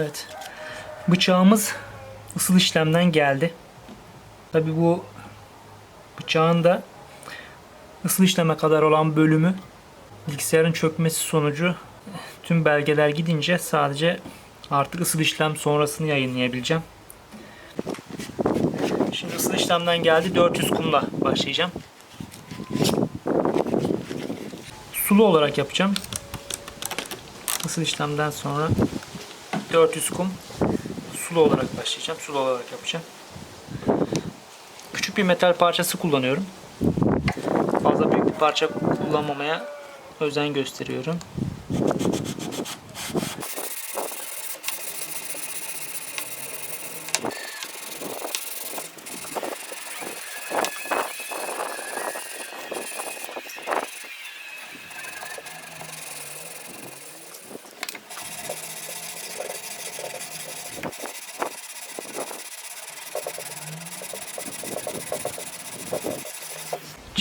Evet. Bıçağımız ısıl işlemden geldi. Tabi bu bıçağın da ısıl işleme kadar olan bölümü bilgisayarın çökmesi sonucu tüm belgeler gidince sadece artık ısıl işlem sonrasını yayınlayabileceğim. Şimdi ısıl işlemden geldi. 400 kumla başlayacağım. Sulu olarak yapacağım. Isıl işlemden sonra 400 kum sulu olarak başlayacağım. Sulu olarak yapacağım. Küçük bir metal parçası kullanıyorum. Fazla büyük bir parça kullanmamaya özen gösteriyorum.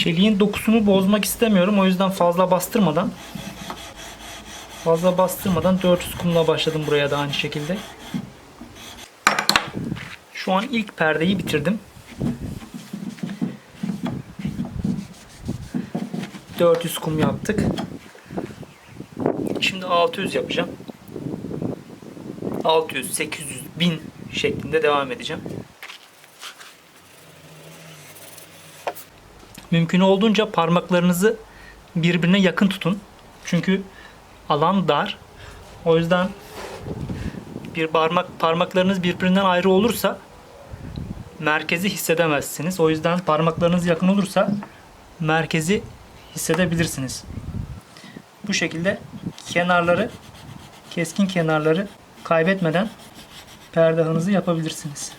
Çeliğin dokusunu bozmak istemiyorum. O yüzden fazla bastırmadan fazla bastırmadan 400 kumla başladım buraya da aynı şekilde. Şu an ilk perdeyi bitirdim. 400 kum yaptık. Şimdi 600 yapacağım. 600, 800, 1000 şeklinde devam edeceğim. Mümkün olduğunca parmaklarınızı birbirine yakın tutun. Çünkü alan dar. O yüzden bir parmak parmaklarınız birbirinden ayrı olursa merkezi hissedemezsiniz. O yüzden parmaklarınız yakın olursa merkezi hissedebilirsiniz. Bu şekilde kenarları keskin kenarları kaybetmeden perdehanızı yapabilirsiniz.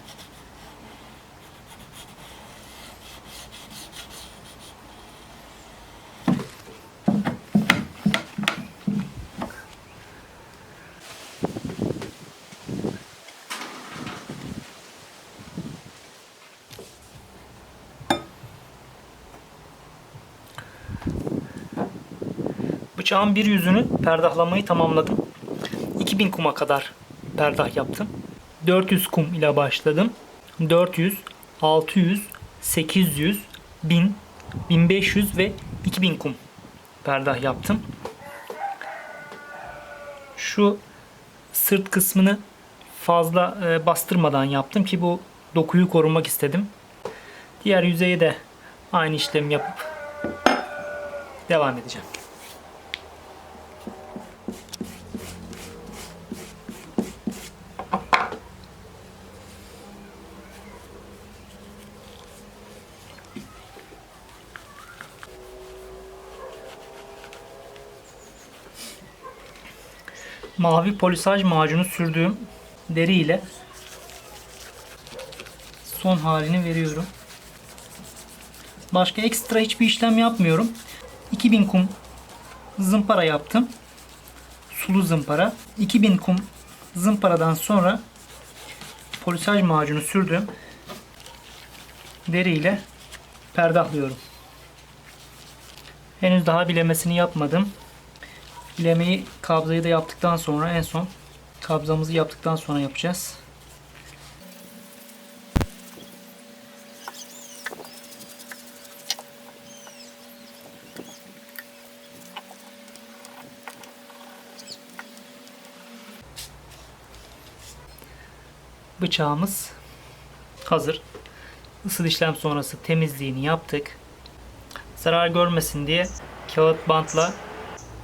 Bıçağın bir yüzünü perdahlamayı tamamladım. 2000 kuma kadar perdah yaptım. 400 kum ile başladım. 400, 600, 800, 1000, 1500 ve 2000 kum perdah yaptım. Şu sırt kısmını fazla e, bastırmadan yaptım ki bu dokuyu korumak istedim. Diğer yüzeye de aynı işlemi yapıp devam edeceğim. Mavi polisaj macunu sürdüğüm deri ile son halini veriyorum. Başka ekstra hiçbir işlem yapmıyorum. 2000 kum zımpara yaptım. Sulu zımpara. 2000 kum zımparadan sonra polisaj macunu sürdüğüm deri ile perdahlıyorum. Henüz daha bilemesini yapmadım. Bilemeyi kabzayı da yaptıktan sonra en son kabzamızı yaptıktan sonra yapacağız. Bıçağımız hazır. Isıl işlem sonrası temizliğini yaptık. Zarar görmesin diye kağıt bantla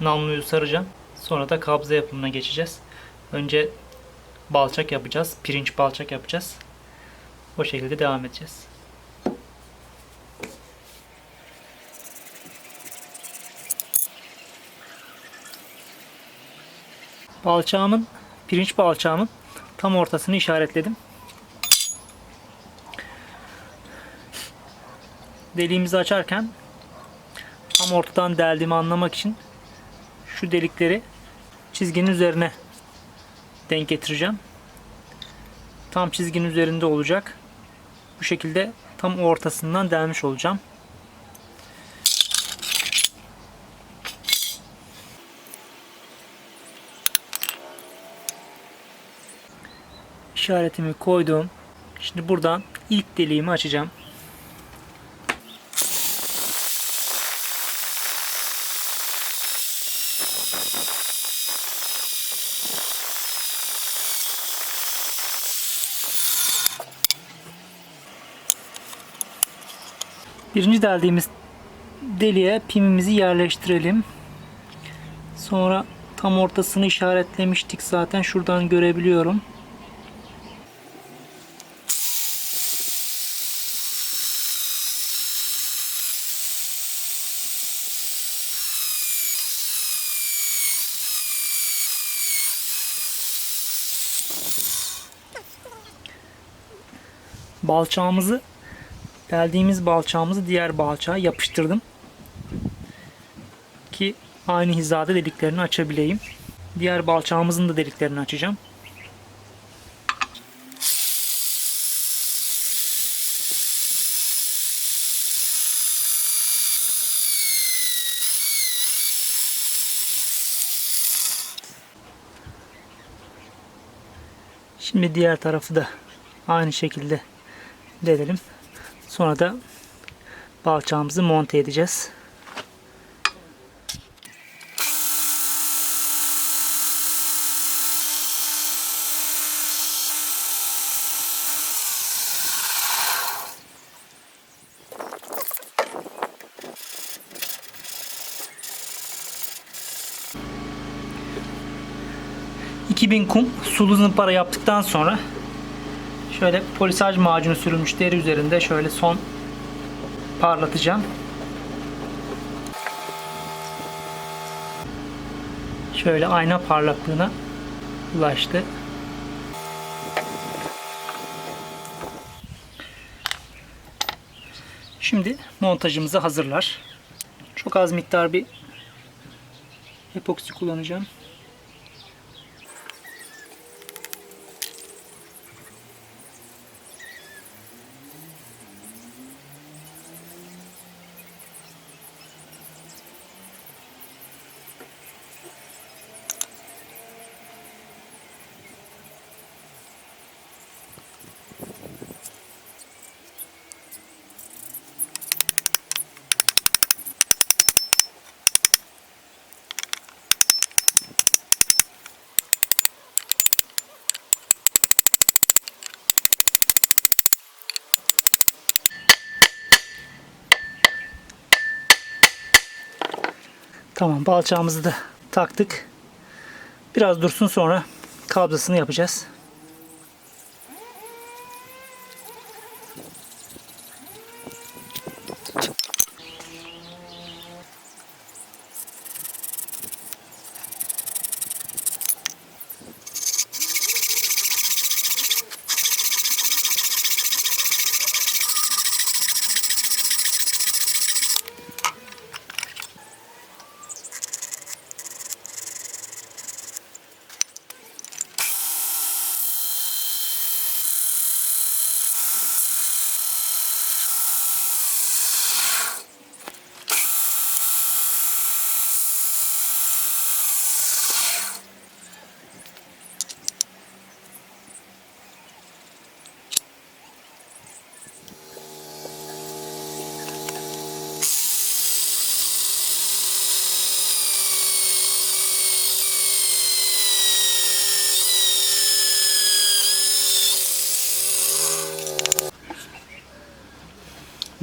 namluyu saracağım. Sonra da kabza yapımına geçeceğiz. Önce balçak yapacağız. Pirinç balçak yapacağız. O şekilde devam edeceğiz. Balçağımın, pirinç balçağımın tam ortasını işaretledim. Deliğimizi açarken tam ortadan deldiğimi anlamak için şu delikleri çizginin üzerine denk getireceğim. Tam çizginin üzerinde olacak. Bu şekilde tam ortasından delmiş olacağım. işaretimi koydum. Şimdi buradan ilk deliğimi açacağım. Birinci deldiğimiz deliğe pimimizi yerleştirelim. Sonra tam ortasını işaretlemiştik zaten şuradan görebiliyorum. Balçağımızı deldiğimiz balçağımızı diğer balçağa yapıştırdım. Ki aynı hizada deliklerini açabileyim. Diğer balçağımızın da deliklerini açacağım. Şimdi diğer tarafı da aynı şekilde delelim. Sonra da balçağımızı monte edeceğiz. ...2000 kum sulu zımpara yaptıktan sonra... ...şöyle polisaj macunu sürülmüş deri üzerinde şöyle son parlatacağım. Şöyle ayna parlaklığına ulaştı. Şimdi montajımızı hazırlar. Çok az miktar bir epoksi kullanacağım. Tamam balçağımızı da taktık. Biraz dursun sonra kabzasını yapacağız.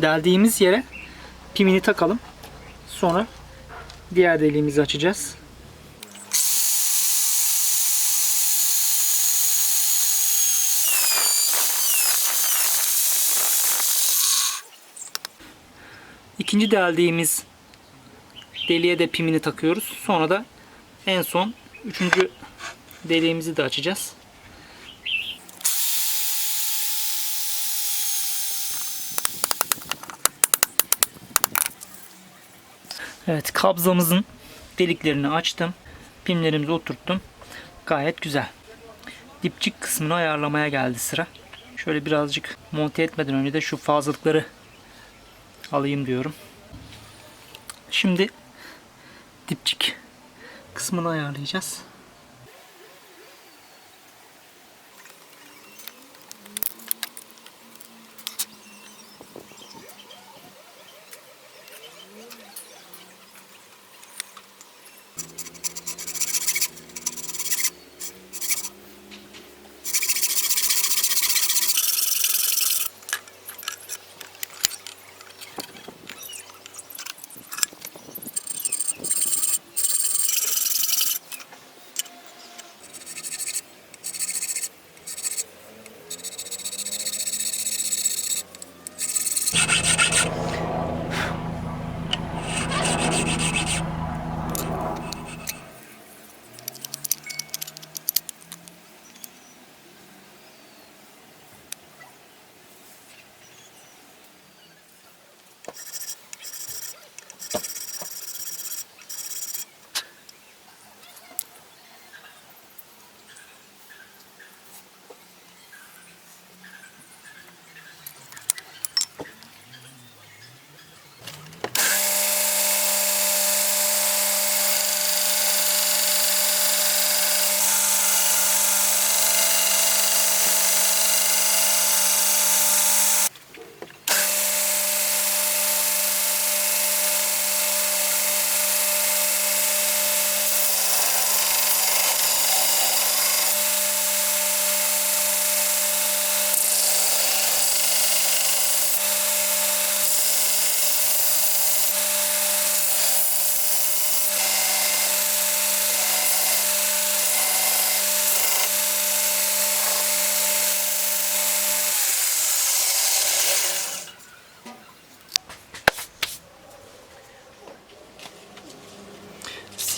Deldiğimiz yere pimini takalım. Sonra diğer deliğimizi açacağız. İkinci deldiğimiz deliğe de pimini takıyoruz. Sonra da en son üçüncü deliğimizi de açacağız. Evet kabzamızın deliklerini açtım. Pimlerimizi oturttum. Gayet güzel. Dipçik kısmını ayarlamaya geldi sıra. Şöyle birazcık monte etmeden önce de şu fazlalıkları alayım diyorum. Şimdi dipçik kısmını ayarlayacağız.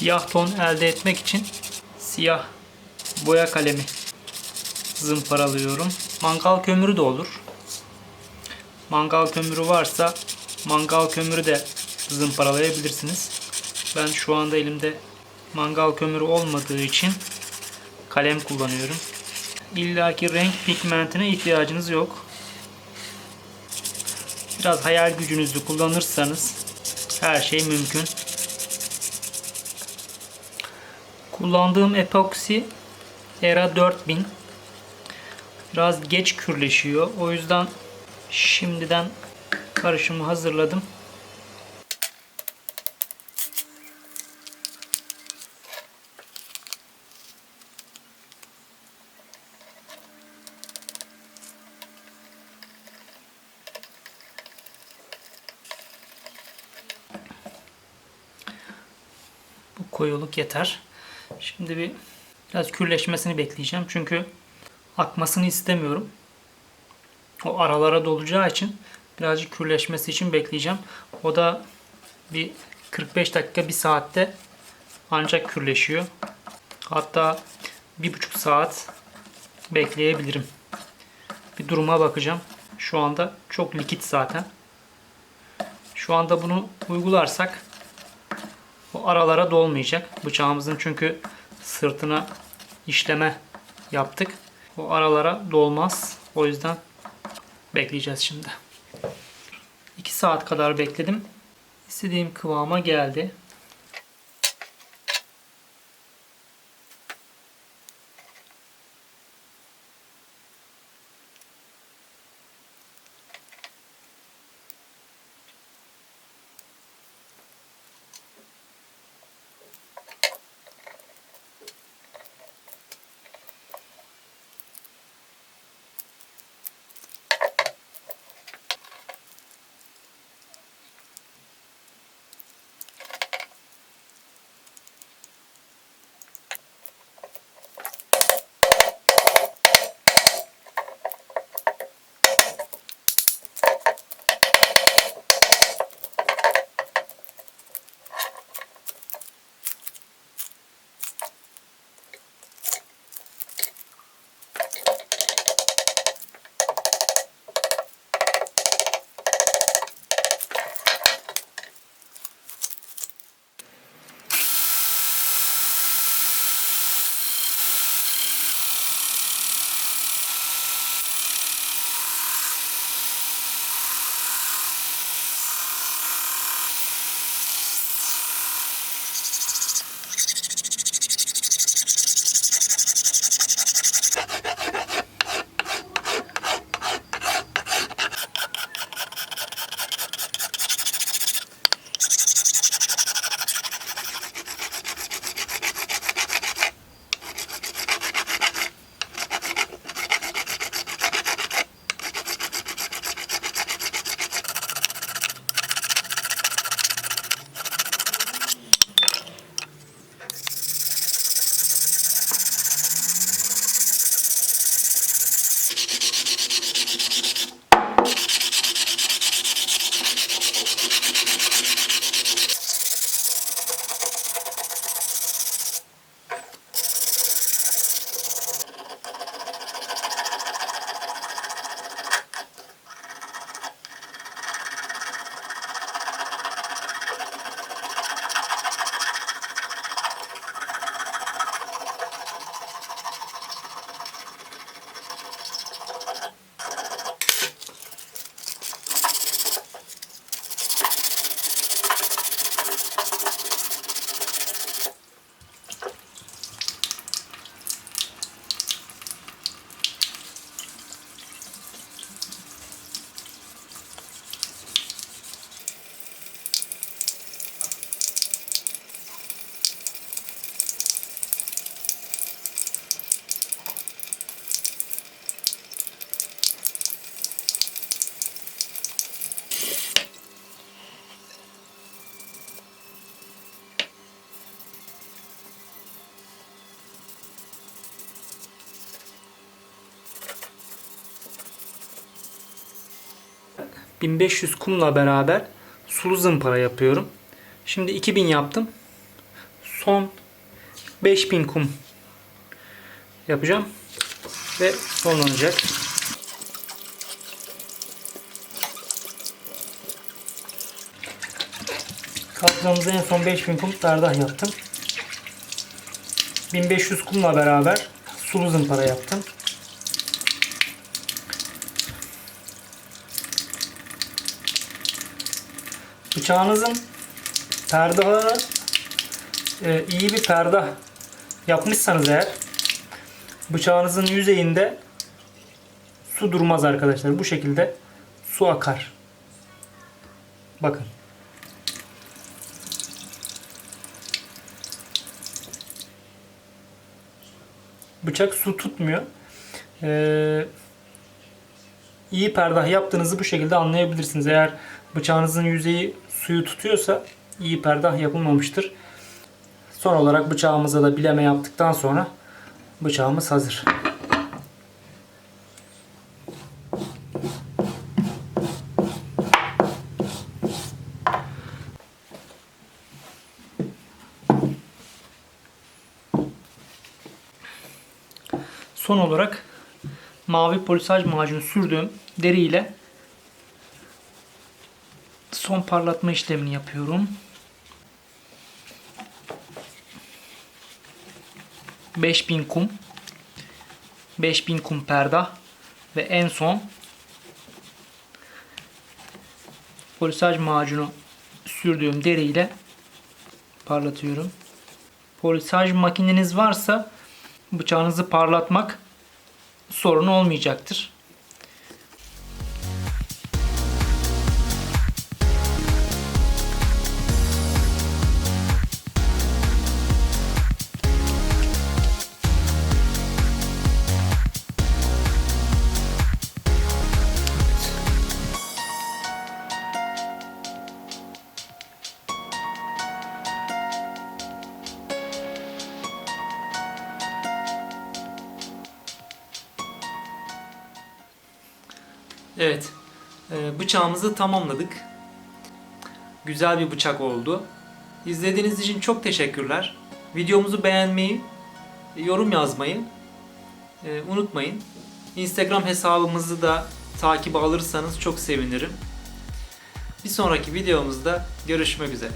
Siyah ton elde etmek için siyah boya kalemi zımparalıyorum. Mangal kömürü de olur. Mangal kömürü varsa mangal kömürü de zımparalayabilirsiniz. Ben şu anda elimde mangal kömürü olmadığı için kalem kullanıyorum. İlla ki renk pigmentine ihtiyacınız yok. Biraz hayal gücünüzü kullanırsanız her şey mümkün. Kullandığım epoksi Era 4000 biraz geç kürleşiyor. O yüzden şimdiden karışımı hazırladım. Bu koyuluk yeter. Şimdi bir biraz kürleşmesini bekleyeceğim. Çünkü akmasını istemiyorum. O aralara dolacağı için birazcık kürleşmesi için bekleyeceğim. O da bir 45 dakika bir saatte ancak kürleşiyor. Hatta bir buçuk saat bekleyebilirim. Bir duruma bakacağım. Şu anda çok likit zaten. Şu anda bunu uygularsak aralara dolmayacak. Bıçağımızın çünkü sırtına işleme yaptık. O aralara dolmaz. O yüzden bekleyeceğiz şimdi. 2 saat kadar bekledim. İstediğim kıvama geldi. ...1500 kumla beraber sulu zımpara yapıyorum. Şimdi 2000 yaptım. son 5000 kum yapacağım ve sonlanacak. Kapsamımıza en son 5000 kum perdah yaptım. 1500 kumla beraber sulu zımpara yaptım. Bıçağınızın perdahı e, iyi bir perdah yapmışsanız eğer bıçağınızın yüzeyinde su durmaz arkadaşlar. Bu şekilde su akar. Bakın. Bıçak su tutmuyor. Ee, iyi perdah yaptığınızı bu şekilde anlayabilirsiniz. Eğer bıçağınızın yüzeyi suyu tutuyorsa iyi perdah yapılmamıştır. Son olarak bıçağımıza da bileme yaptıktan sonra bıçağımız hazır. Son olarak mavi polisaj macunu sürdüğüm deri ile son parlatma işlemini yapıyorum. 5000 kum 5000 kum perda ve en son polisaj macunu sürdüğüm deri ile parlatıyorum. Polisaj makineniz varsa bıçağınızı parlatmak sorun olmayacaktır. Evet. e, Bıçağımızı tamamladık. Güzel bir bıçak oldu. İzlediğiniz için çok teşekkürler. Videomuzu beğenmeyi, yorum yazmayı e, unutmayın. Instagram hesabımızı da takip alırsanız çok sevinirim. Bir sonraki videomuzda görüşmek üzere.